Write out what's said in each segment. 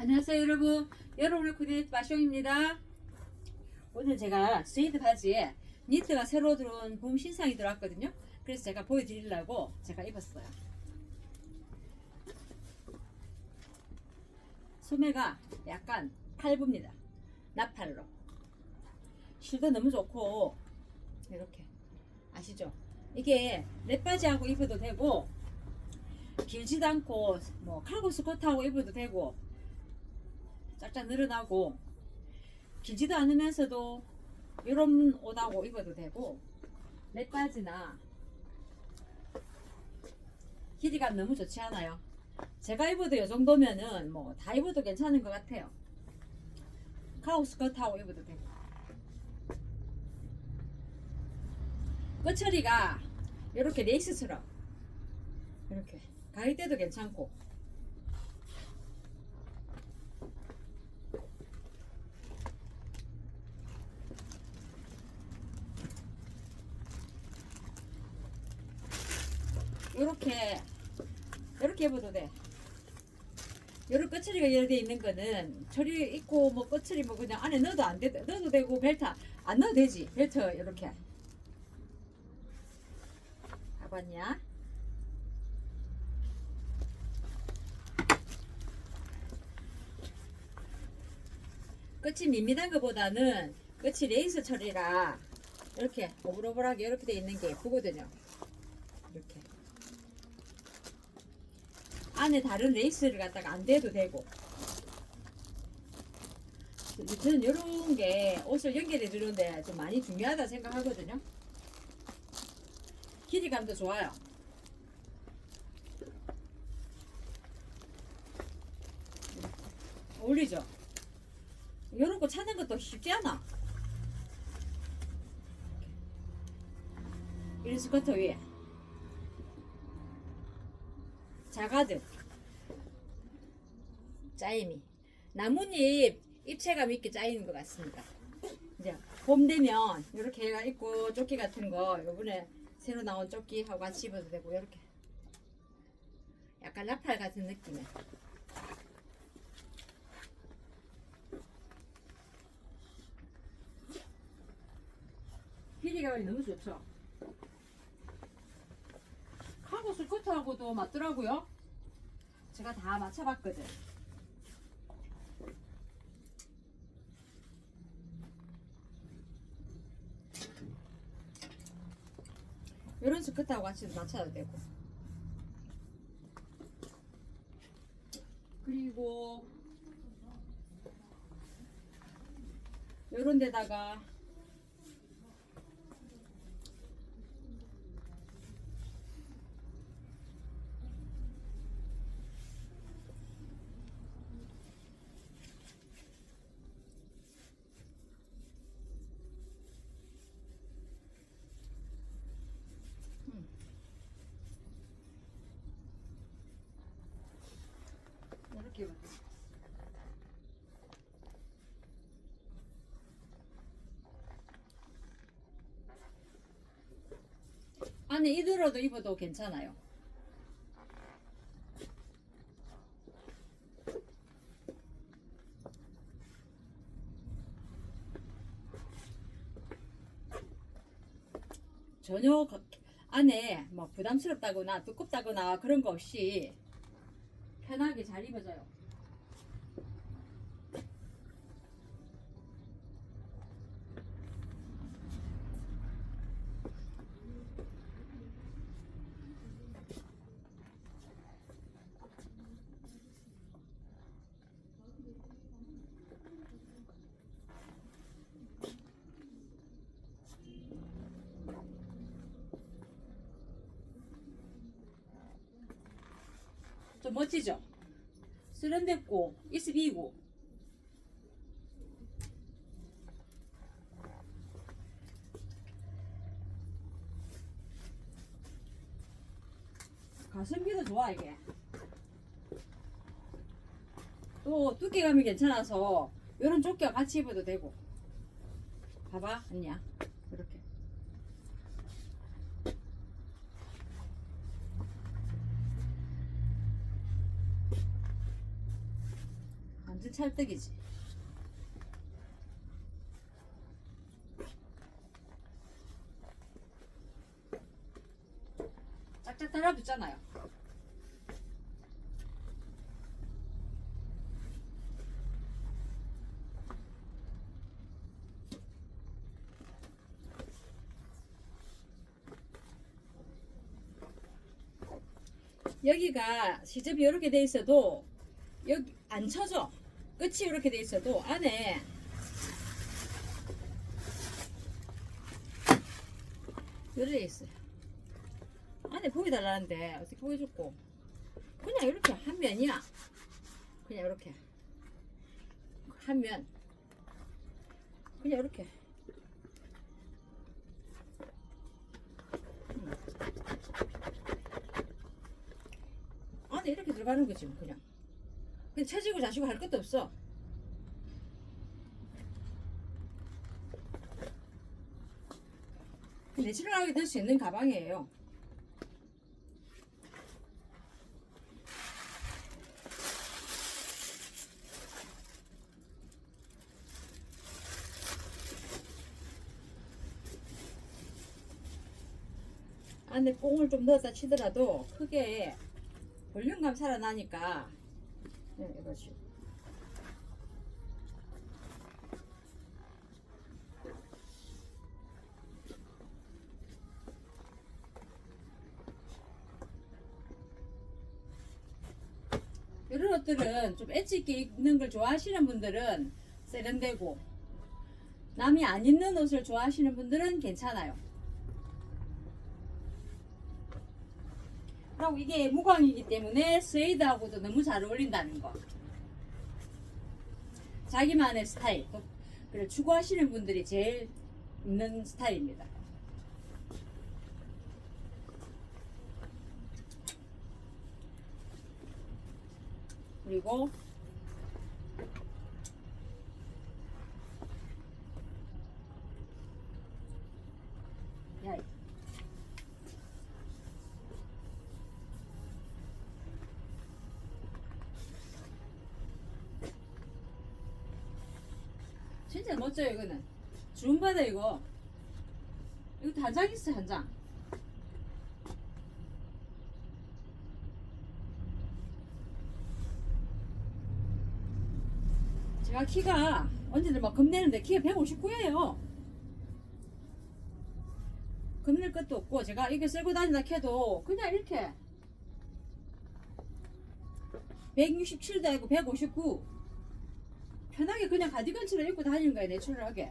안녕하세요 여러분. 여러분의 쿠디네트 마숑입니다. 오늘 제가 스웨이드 바지에 니트가 새로 들어온 봄 신상이 들어왔거든요. 그래서 제가 보여드리려고 제가 입었어요. 소매가 약간 팔부입니다. 나팔로. 실도 너무 좋고 이렇게. 아시죠? 이게 랩바지하고 입어도 되고 길지도 않고 뭐 카고 스커트하고 입어도 되고 짝짝 늘어나고 길지도 않으면서도 이런 옷하고 입어도 되고 랩바지나 길이감 너무 좋지 않아요. 제가 입어도 이 정도면은 뭐 다 입어도 괜찮은 것 같아요. 카고 스커트하고 입어도 되고. 끝처리가 이렇게 레이스처럼 이렇게 가을 때도 괜찮고 이렇게 이렇게 입어도 돼. 요런 끝처리가 열돼 있는 거는 처리 있고 뭐 끝처리 뭐 그냥 안에 넣어도 안 돼, 넣어도 되고 벨트 안 넣어도 되지. 벨트 이렇게. 봐봤냐? 끝이 밋밋한 것보다는 끝이 레이스 처리라 이렇게 오불오불하게 이렇게 돼 있는 게 예쁘거든요. 이렇게. 안에 다른 레이스를 갖다가 안 대도 되고. 저는 이런 게 옷을 연결해 주는데 좀 많이 중요하다 생각하거든요. 길이감도 좋아요. 어울리죠? 이런 거 찾는 것도 쉽지 않아. 이런 스커트 위에 자가드 짜임이 나뭇잎 입체감 있게 짜이는 것 같습니다. 이제 봄 되면 이렇게 해가 있고 조끼 같은 거 요번에 새로 나온 조끼하고 같이 입어도 되고 이렇게 약간 라팔 같은 느낌에 길이감이 너무 좋죠. 카고 스커트하고도 맞더라고요. 제가 다 맞춰봤거든. 이런 스커트하고 같이 맞춰도 되고. 그리고 요런 데다가 안에 이들어도 입어도 괜찮아요. 전혀 거- 안에 뭐 부담스럽다거나 두껍다거나 그런 거 없이 편하게 잘 입어져요. 좀 멋지죠? 세련됐고 이스비고. 가성비도 좋아 이게. 또 두께감이 괜찮아서 이런 조끼와 같이 입어도 되고. 봐봐 아니야 이렇게 완전 찰떡이지. 짝짝 달라붙잖아요. 여기가 시접이 이렇게 돼 있어도 여기 안 쳐져. 끝이 이렇게 돼 있어도 안에 이렇게 있어요. 안에 보여달라는데 어떻게 보여줬고 그냥 이렇게 한 면이야. 그냥 이렇게 한 면. 그냥 이렇게. 음. 안에 이렇게 들어가는 거지 뭐 그냥. 그냥 처지고 자시고 할 것도 없어. 내추럴하게 될 수 있는 가방이에요. 안에 뽕을 좀 넣었다 치더라도 크게 볼륨감 살아나니까 네, 이것이 이런 옷들은 좀 엣지 있게 입는 걸 좋아하시는 분들은 세련되고 남이 안 입는 옷을 좋아하시는 분들은 괜찮아요. 그리고 이게 무광이기 때문에 스웨이드하고도 너무 잘 어울린다는 거. 자기만의 스타일. 또 그걸 추구하시는 분들이 제일 있는 스타일입니다. 그리고 야, 진짜 멋져요 이거는. 주문받아 이거. 이거 단장 있어 한장. 제가 키가 언제들 막 겁내는데 키가 159예요. 겁낼 것도 없고 제가 이게 쓸고 다닌다 해도 그냥 이렇게. 167도 아니고 159 편하게 그냥 가디건처럼 입고 다니는 거야 내추럴하게.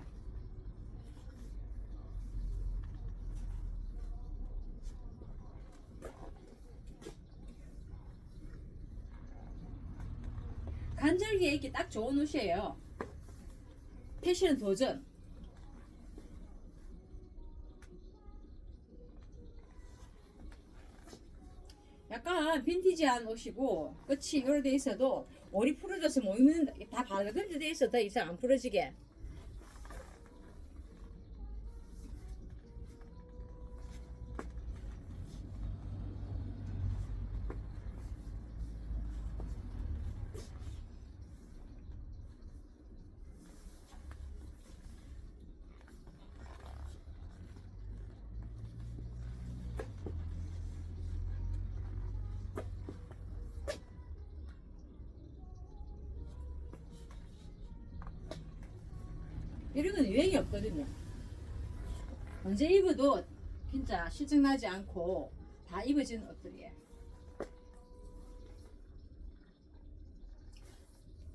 간절기에 입기 딱 좋은 옷이에요. 패션 도전. 약간 빈티지한 옷이고 끝이 이렇게 돼 있어도 올이 풀어져서 모이면 다 밝은 데 있어. 더 이상 안 풀어지게 이런 건 유행이 없거든요 언제 입어도 진짜 실증나지 않고 다 입어진 옷들이에요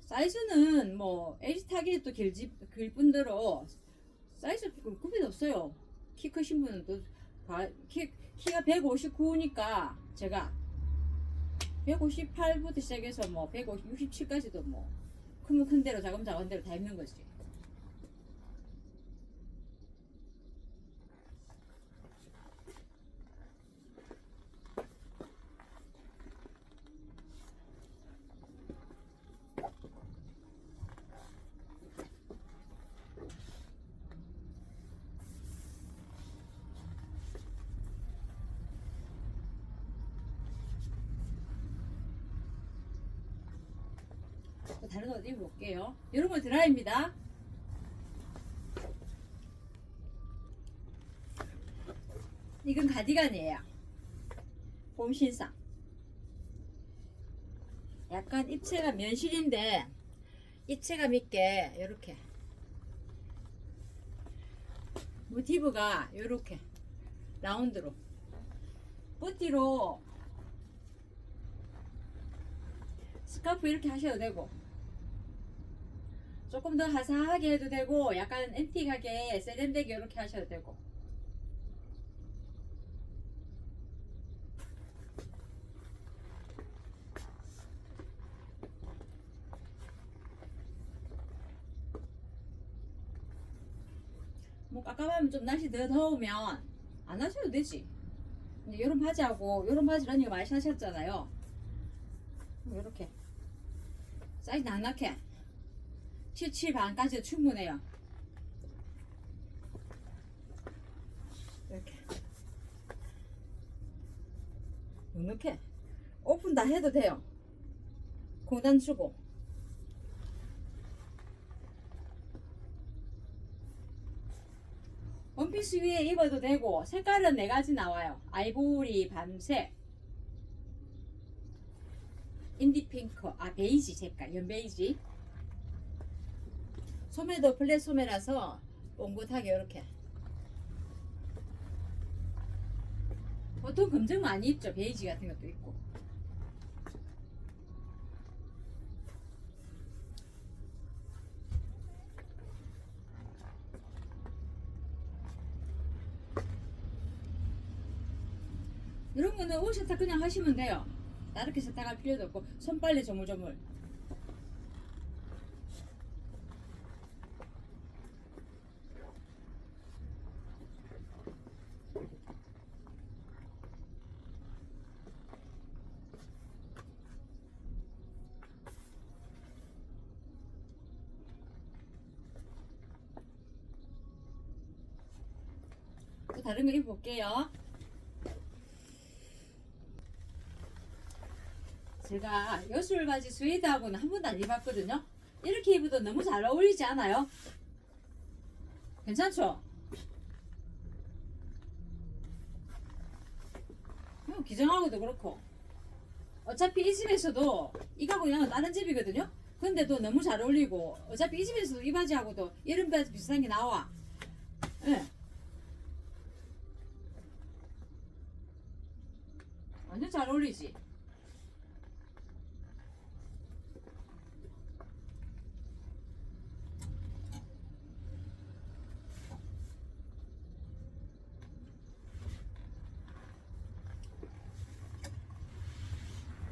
사이즈는 뭐 에이지 타겟도 길지 길 뿐더러 사이즈 구분 없어요. 키 크신 분은 또 봐- 키, 키가 159니까 제가 158부터 시작해서 뭐 167까지도 뭐 크면 큰 대로 작으면 작은 대로 다 입는 거지. 볼게요. 건 드라이입니다. 이건 가디건이에요. 봄 신상. 약간 입체가 면실인데 입체감 있게 이렇게 모티브가 이렇게 라운드로 뿌띠로 스카프 이렇게 하셔도 되고 조금 더 화사하게 해도 되고 약간 앤틱하게 세련되게 이렇게 하셔도 되고. 뭐 깝깝하면 좀 날씨 더 더우면 안 하셔도 되지. 이런 바지하고 이런 바지 러닝 많이 사셨잖아요. 이렇게. 사이즈 낭낙해 77 반까지 충분해요. 이렇게. 넉넉해. 오픈 다 해도 돼요. 공단 주고. 원피스 위에 입어도 되고 색깔은 네 가지 나와요. 아이보리 밤색 인디핑크. 아 베이지 색깔. 연베이지 소매도 플랫 소매라서 뽕긋하게 이렇게. 보통 검정 많이 입죠. 베이지 같은 것도 있고. 이런 거는 옷 세탁 그냥 하시면 돼요. 다르게 세탁할 필요도 없고 손빨래 조물조물 다른 거 입어볼게요 제가 여술 바지 스웨이드하고는 한 번도 안 입었거든요. 이렇게 입어도 너무 잘 어울리지 않아요? 괜찮죠? 어, 기정하고도 그렇고 어차피 이 집에서도 이거하고 그냥 다른 집이거든요. 근데도 너무 잘 어울리고 어차피 이 집에서도 이 바지하고도 이런 바지 비슷한 게 나와. 예. 완전 잘 어울리지.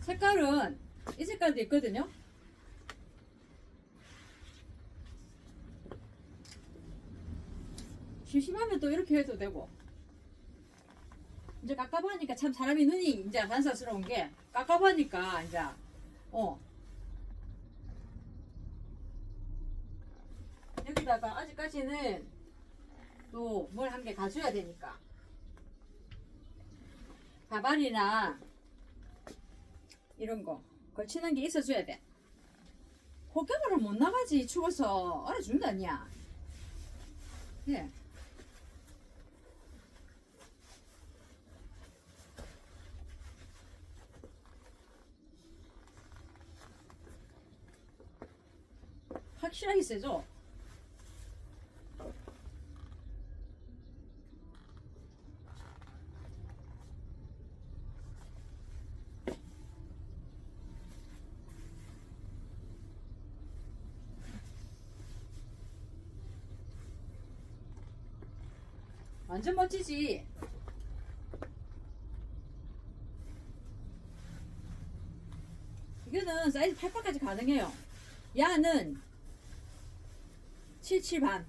색깔은 이 색깔도 있거든요. 심심하면 또 이렇게 해도 되고. 이제 깝깝하니까 참 사람이 눈이 이제 반사스러운 게 깝깝하니까 이제 어 여기다가 아직까지는 또 뭘 한 개 가져야 되니까 가발이나 이런 거 걸치는 게 있어줘야 돼. 호흡을 못 나가지 추워서 얼어 죽는 거 아니야. 예. 확실하게 세죠? 완전 멋지지? 이거는 사이즈 8바까지 가능해요. 야는 77 반.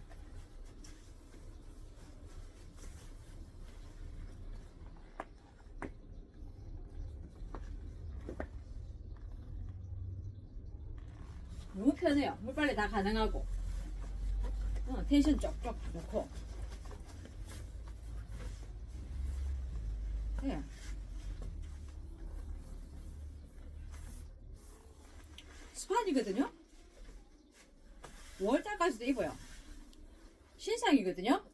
너무 편해요. 물빨래 다 가능하고. 어, 텐션 쪽쪽 놓고. 예. 스판이거든요? 5월달까지도 입어요. 신상이거든요.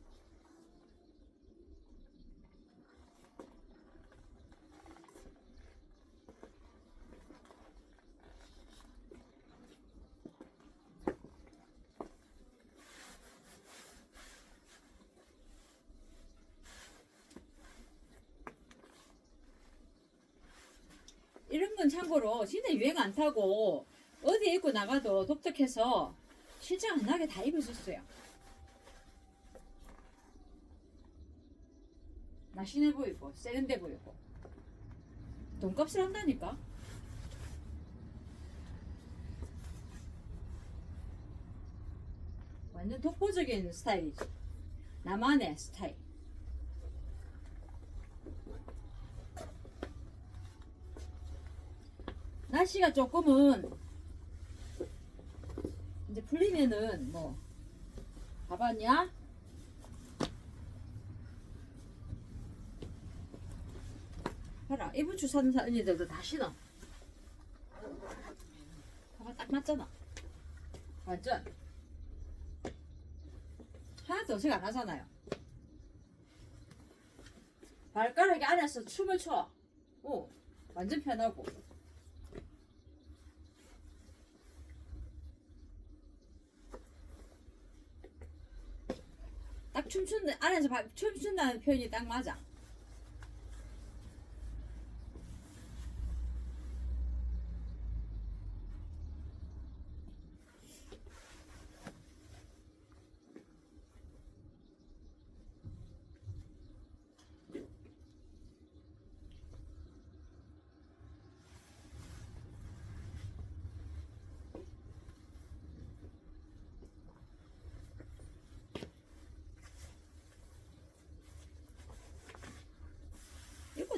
이런 건 참고로 진짜 유행 안 타고 어디에 입고 나가도 독특해서 실장 안 나게 다 입어줬어요. 날씬해 보이고 세련돼 보이고 돈값을 한다니까. 완전 독보적인 스타일이지. 나만의 스타일. 날씨가 조금은 이제 풀리면은 뭐 가봤냐? 봐라 이분추 사는 사- 언니들도 다 신어. 봐봐 딱 맞잖아. 완전 하나도 어색 안 하잖아요. 발가락이 안에서 춤을 춰. 오, 완전 편하고 춤춘다 안에서 바- 춤춘다는 표현이 딱 맞아.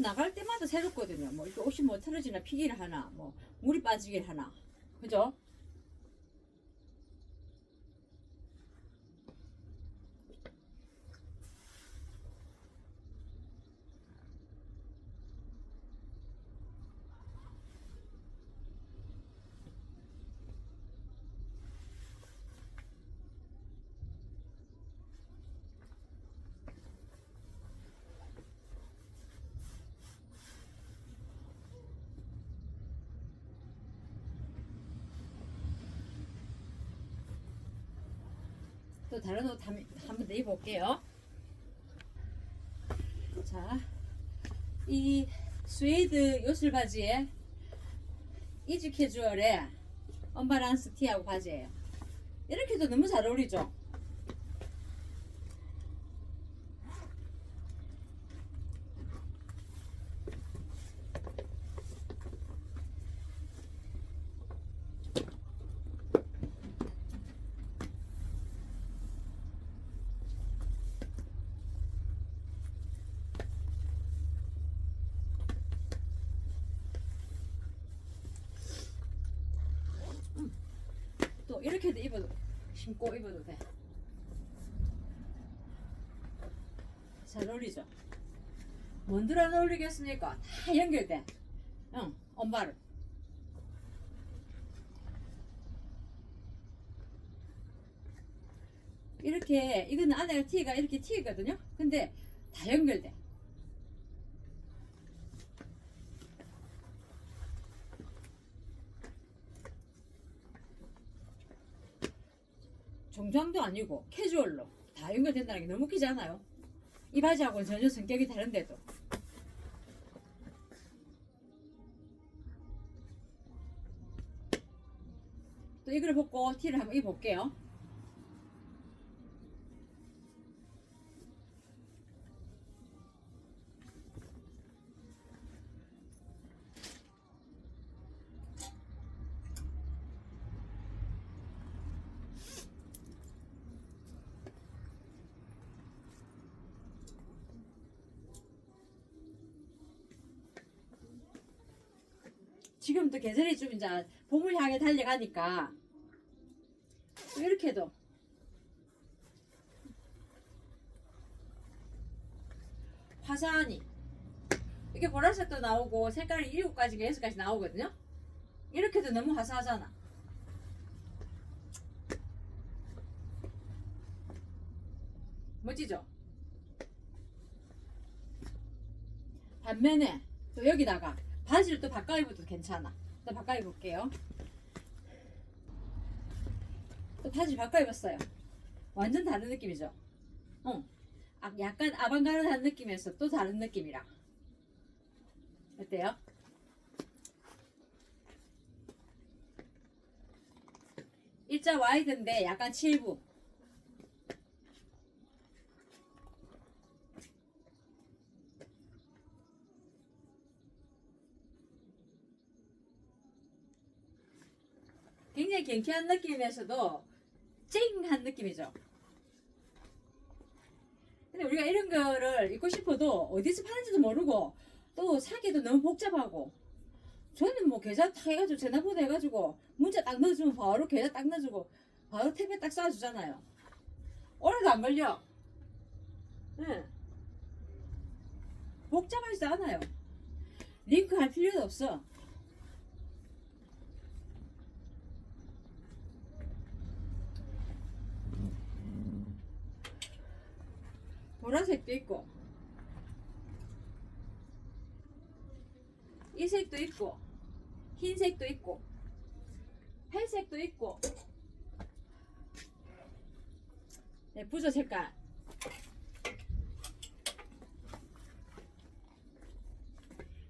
나갈 때마다 새롭거든요. 뭐 이렇게 옷이 뭐 틀어지나 피기를 하나, 뭐 물이 빠지길 하나, 그죠? 또 다른 옷 한번더 입어볼게요. 자, 이 스웨이드 요술 바지에 이지 캐주얼에 언바란스 티하고 바지예요. 이렇게도 너무 잘 어울리죠? 또 이렇게도 입어도 신고 입어도 돼. 잘 어울리죠? 뭔들 안 어울리겠습니까? 다 연결돼. 응, 엄마를. 이렇게 이거는 안에 티가 이렇게 티거든요. 근데 다 연결돼. 정장도 아니고 캐주얼로 다 연결된다는 게 너무 웃기지 않아요? 이 바지하고는 전혀 성격이 다른데도 또 이걸 벗고 티를 한번 입어볼게요 계절이 좀 이제 봄을 향해 달려가니까. 또 이렇게도. 화사하니. 이게 보라색도 나오고 색깔이 7가지가 6가지 나오거든요. 이렇게도 너무 화사하잖아. 멋지죠? 반면에 또 여기다가 바지를 또 바꿔 입어도 괜찮아. 또 바꿔 입을게요. 또 바지 바꿔 입었어요. 완전 다른 느낌이죠? 어. 아, 약간 아방가르드한 느낌에서 또 다른 느낌이라. 어때요? 일자 와이드인데 약간 7부. 굉장히 경쾌한 느낌이면서도 쨍한 느낌이죠. 근데 우리가 이런 거를 입고 싶어도 어디서 파는지도 모르고 또 사기도 너무 복잡하고 저는 뭐 계좌 딱 해가지고 전화번호 해가지고 문자 딱 넣어주면 바로 계좌 딱 넣어주고 바로 택배 딱 쏴주잖아요. 오래도 안 걸려. 응. 복잡하지도 않아요. 링크 할 필요도 없어. 보라색도 있고 이 색도 있고 흰색도 있고 회색도 있고 네, 부저 색깔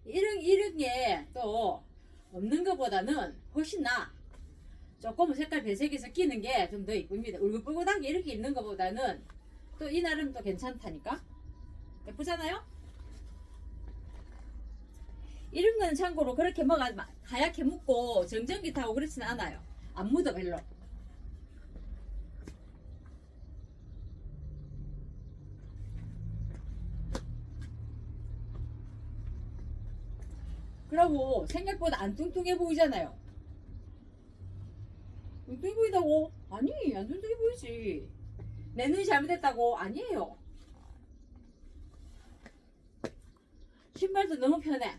이런 이런 게 또 없는 것보다는 훨씬 나. 조금 색깔 배색해서 끼는 게 좀 더 이쁩니다. 울긋불긋하게 이렇게 입는 것보다는 또 이 나름 또 괜찮다니까. 예쁘잖아요? 이런 거는 참고로 그렇게 뭐가 막 하얗게 묻고 정전기 타고 그렇지는 않아요. 안 묻어 별로. 그러고 생각보다 안 뚱뚱해 보이잖아요. 뚱뚱해 보인다고? 아니 안 뚱뚱해 보이지. 내 눈이 잘못했다고? 아니에요. 신발도 너무 편해.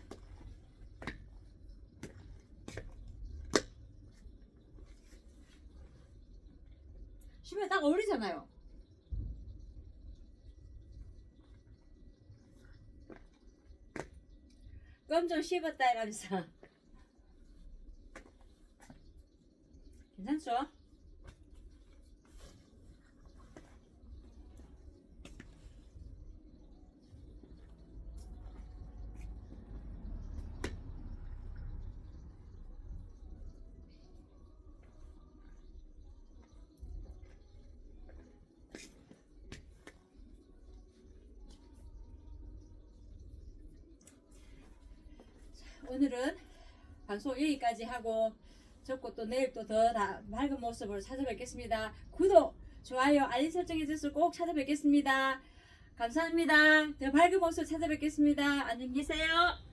신발 딱 어울리잖아요. 껌 좀 씹었다 해가면서. 괜찮죠? 오늘은 방송 여기까지 하고 접고 또 내일 또 더 밝은 모습으로 찾아뵙겠습니다. 구독, 좋아요, 알림 설정해 주셔서 꼭 찾아뵙겠습니다. 감사합니다. 더 밝은 모습 찾아뵙겠습니다. 안녕히 계세요.